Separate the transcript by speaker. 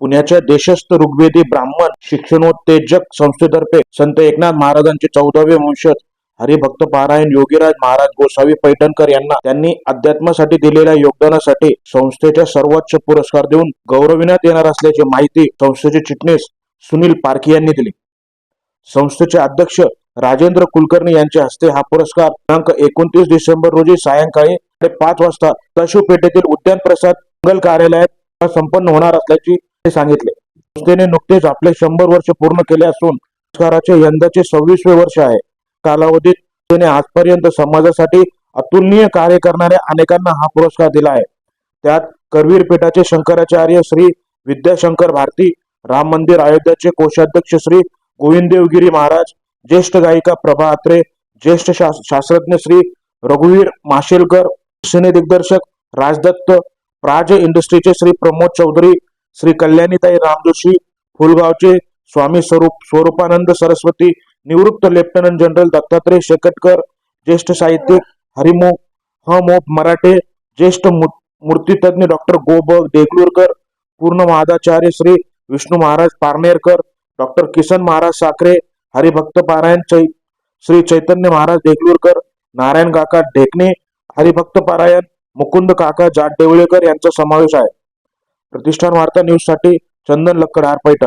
Speaker 1: पुण्याच्या देशस्थ ऋग्वेदी ब्राह्मण शिक्षणोत्तेजक संस्थेतर्फे संत एकनाथ महाराजांचे चौदावे वंशज हरिभक्त पारायण योगीराज महाराज गोसावी पैठणकर यांना त्यांनी अध्यात्मासाठी दिलेल्या योगदानासाठी संस्थेच्या सर्वोच्च पुरस्कार देऊन गौरविण्यात येणार असल्याची माहिती संस्थेचे चिटणीस सुनील पारखी यांनी दिली. संस्थेचे अध्यक्ष राजेंद्र कुलकर्णी यांच्या हस्ते हा पुरस्कार दिनांक एकोणतीस डिसेंबर रोजी सायंकाळी पाच वाजता दशू पेठेतील उद्यान प्रसाद मंगल कार्यालयात संपन्न होणार असल्याची सांगितले. संस्थेने नुकतेच आपले शंभर वर्ष पूर्ण केले असून पुरस्काराचे यंदाचे सव्वीसवे वर्ष आहे. कालावधीत तिने आजपर्यंत समाजासाठी अतुलनीय कार्य करणाऱ्या अनेकांना हा पुरस्कार दिला आहे. त्यात करवीर पीठाचे शंकराचार्य श्री विद्याशंकर भारती राम मंदिर अयोध्याचे कोषाध्यक्ष श्री गोविंददेवगिरी महाराज ज्येष्ठ गायिका प्रभा अत्रे ज्येष्ठ शास- शास्त्रज्ञ श्री रघुवीर माशेलकर सिने दिग्दर्शक राजदत्त प्राज इंडस्ट्रीचे श्री प्रमोद चौधरी श्री कल्याणीताई रामजोशी फुलगावचे स्वामी स्वरूप स्वरूपानंद सरस्वती निवृत्त लेफ्टनंट जनरल दत्तात्रय शेकटकर ज्येष्ठ साहित्यिक हरिमो ह मोप मराठे ज्येष्ठ मू- मूर्तितज्ञ डॉक्टर गोबग देगलूरकर पूर्ण महादाचार्य श्री विष्णू महाराज पारनेरकर डॉक्टर किसन महाराज साखरे हरिभक्त पारायण चै श्री चैतन्य महाराज देगलूरकर नारायण काका ढेकणे हरिभक्त पारायण मुकुंद काका जाट देवळेकर यांचा समावेश आहे. प्रतिष्ठान वार्ता न्यूजसाठी चंदन लक्कड आर पैठण.